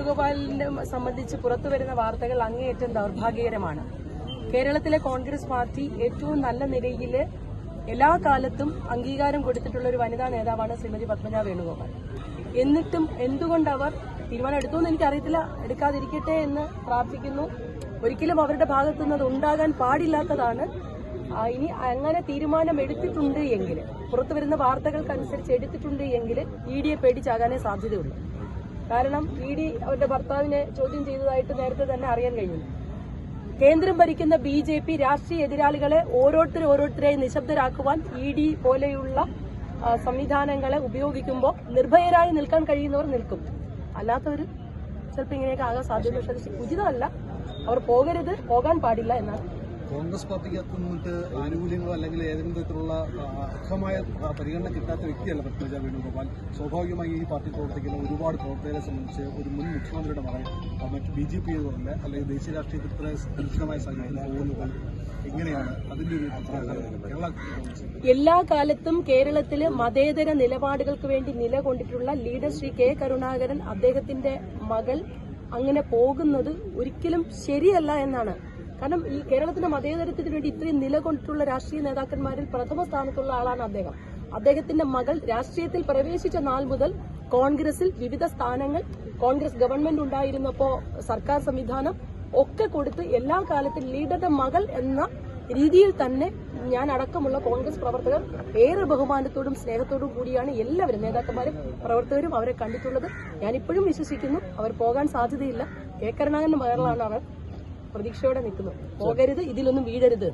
വേണുഗോപാലിനെ സംബന്ധിച്ച് പുറത്തു വരുന്ന വാർത്തകൾ അങ്ങേയറ്റം ദൗർഭാഗ്യകരമാണ്. കേരളത്തിലെ കോൺഗ്രസ് പാർട്ടി ഏറ്റവും നല്ല നിലയിൽ എല്ലാ കാലത്തും അംഗീകാരം കൊടുത്തിട്ടുള്ള ഒരു വനിതാ നേതാവാണ് ശ്രീമതി പത്മജ വേണുഗോപാൽ. എന്നിട്ടും എന്തുകൊണ്ട് അവർ തീരുമാനം എടുത്തു എന്ന് എനിക്കറിയത്തില്ല. എടുക്കാതിരിക്കട്ടെ എന്ന് പ്രാർത്ഥിക്കുന്നു. ഒരിക്കലും അവരുടെ ഭാഗത്തുനിന്ന് അത് ഉണ്ടാകാൻ പാടില്ലാത്തതാണ്. ഇനി അങ്ങനെ തീരുമാനം എടുത്തിട്ടുണ്ട് എങ്കിൽ പുറത്തു വരുന്ന വാർത്തകൾക്കനുസരിച്ച് എടുത്തിട്ടുണ്ട് എങ്കിൽ ഇ ഡിയെ പേടിച്ചാകാനേ സാധ്യതയുള്ളൂ. കാരണം ഇ ഡി അവരുടെ ഭർത്താവിനെ ചോദ്യം ചെയ്തതായിട്ട് നേരത്തെ തന്നെ അറിയാൻ കഴിഞ്ഞു കേന്ദ്രം ഭരിക്കുന്ന ബി ജെ പി രാഷ്ട്രീയ എതിരാളികളെ ഓരോരുത്തരും ഓരോരുത്തരെയും നിശബ്ദരാക്കുവാൻ ഇ ഡി പോലെയുള്ള സംവിധാനങ്ങളെ ഉപയോഗിക്കുമ്പോൾ നിർഭയരായി നിൽക്കാൻ കഴിയുന്നവർ നിൽക്കും. അല്ലാത്തവർ ചിലപ്പോൾ ഇങ്ങനെയൊക്കെ ആകാൻ സാധ്യത പക്ഷെ ഉചിതമല്ല അവർ പോകരുത് പോകാൻ പാടില്ല എന്നാണ്. കോൺഗ്രസ് പാർട്ടിക്കകത്ത് മുന്നിട്ട് ആനുകൂല്യങ്ങളോ അല്ലെങ്കിൽ ഏതെങ്കിലും തരത്തിലുള്ള അർഹമായ പരിഗണന കിട്ടാത്ത വ്യക്തിയല്ല പത്മജ വേണുഗോപാൽ. സ്വാഭാവികമായി ഈ പാർട്ടി പ്രവർത്തിക്കുന്ന ഒരുപാട് പ്രവർത്തകരെ സംബന്ധിച്ച് ഒരു മുൻ മുഖ്യമന്ത്രിയുടെ മകൻ മറ്റ് ബി ജെ പി പോലെ അല്ലെങ്കിൽ ദേശീയ രാഷ്ട്രീയത്തിൽ കലുഷിതമായ കോൺഗ്രസ് എല്ലാ കാലത്തും കേരളത്തിൽ മതേതര നിലപാടുകൾക്ക് വേണ്ടി നിലകൊണ്ടിട്ടുള്ള ലീഡർ ശ്രീ കെ കരുണാകരൻ അദ്ദേഹത്തിന്റെ മകൾ അങ്ങനെ പോകുന്നത് ഒരിക്കലും ശരിയല്ല എന്നാണ് കാരണം ഈ കേരളത്തിന്റെ മതേതരത്തിന് വേണ്ടി ഇത്രയും നിലകൊണ്ടിട്ടുള്ള രാഷ്ട്രീയ നേതാക്കന്മാരിൽ പ്രഥമ സ്ഥാനത്തുള്ള ആളാണ് അദ്ദേഹം. അദ്ദേഹത്തിന്റെ മകൾ രാഷ്ട്രീയത്തിൽ പ്രവേശിച്ച നാൾ മുതൽ കോൺഗ്രസിൽ വിവിധ സ്ഥാനങ്ങൾ കോൺഗ്രസ് ഗവൺമെന്റ് ഉണ്ടായിരുന്നപ്പോ സർക്കാർ സംവിധാനം ഒക്കെ കൊടുത്ത് എല്ലാ കാലത്തും ലീഡറുടെ മകൾ എന്ന രീതിയിൽ തന്നെ ഞാൻ അടക്കമുള്ള കോൺഗ്രസ് പ്രവർത്തകർ ഏറെ ബഹുമാനത്തോടും സ്നേഹത്തോടും കൂടിയാണ് എല്ലാവരും നേതാക്കന്മാരും പ്രവർത്തകരും അവരെ കണ്ടിട്ടുള്ളത്. ഞാൻ ഇപ്പോഴും വിശ്വസിക്കുന്നു. അവർ പോകാൻ സാധ്യതയില്ല. കെ കരുണാകരന്റെ മകളാണ് അവർ പ്രതീക്ഷയോടെ നിൽക്കുന്നു. പോകരുത് ഇതിലൊന്നും വീഴരുത്.